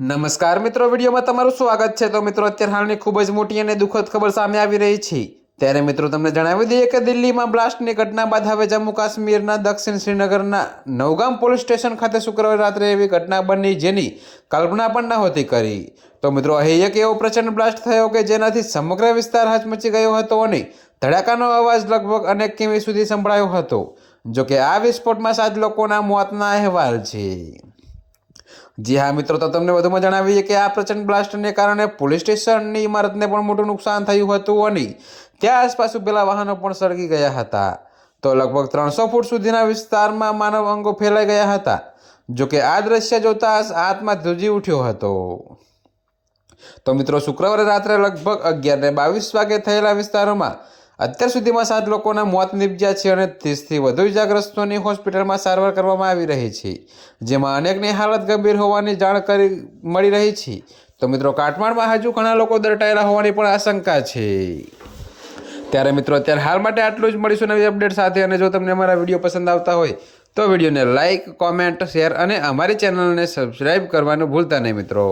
નમસ્કાર મિત્રો, વિડીયોમાં તમારું સ્વાગત છે. તો મિત્રો, અત્યારે હાલની ખૂબ જ મોટી અને દુઃખદ ખબર સામે આવી રહી છે. ત્યારે મિત્રો, તમને જણાવી દઈએ કે દિલ્હીમાં બ્લાસ્ટની ઘટના બાદ હવે જમ્મુ કાશ્મીરના દક્ષિણ શ્રીનગરના નવગામ પોલીસ સ્ટેશન ખાતે શુક્રવારે રાત્રે એવી ઘટના બની જેની કલ્પના પણ નહોતી કરી. તો મિત્રો, અહીં એક એવો પ્રચંડ બ્લાસ્ટ થયો કે જેનાથી સમગ્ર વિસ્તાર હચમચી ગયો હતો અને ધડાકાનો અવાજ લગભગ અનેક કિમી સુધી સંભળાયો હતો. જોકે આ વિસ્ફોટમાં સાત લોકોના મોતના અહેવાલ છે. જી હા, મિત્રો, તો તમને વધુમાં જણાવીએ કે આ પ્રચંડ બ્લાસ્ટને કારણે પોલીસ સ્ટેશનની ઇમારતને પણ મોટું નુકસાન થયું હતું અને ત્યાં આસપાસ ઉભેલા વાહનો પણ સળગી ગયા હતા. તો લગભગ ત્રણસો ફૂટ સુધીના વિસ્તારમાં માનવ અંગો ફેલાઈ ગયા હતા. જોકે આ દ્રશ્ય જોતા આત્મા ધ્રુજી ઉઠ્યો હતો. તો મિત્રો, શુક્રવારે રાત્રે લગભગ અગિયાર ને બાવીસ વાગે થયેલા વિસ્તારોમાં અત્યાર સુધીમાં સાત લોકોના મોત નીપજ્યા છે અને ત્રીસથી વધુ ઇજાગ્રસ્તોની હોસ્પિટલમાં સારવાર કરવામાં આવી રહી છે, જેમાં અનેકની હાલત ગંભીર હોવાની જાણ કરી મળી રહી છે. તો મિત્રો, કાટમાળમાં હજુ ઘણા લોકો દરટાયેલા હોવાની પણ આશંકા છે. ત્યારે મિત્રો, અત્યારે હાલ માટે આટલું જ. મળીશું નવી અપડેટ સાથે અને જો તમને અમારા વીડિયો પસંદ આવતા હોય, તો વિડીયોને લાઇક કોમેન્ટ, શેર અને અમારી ચેનલને સબસ્ક્રાઈબ કરવાનું ભૂલતા નહીં મિત્રો.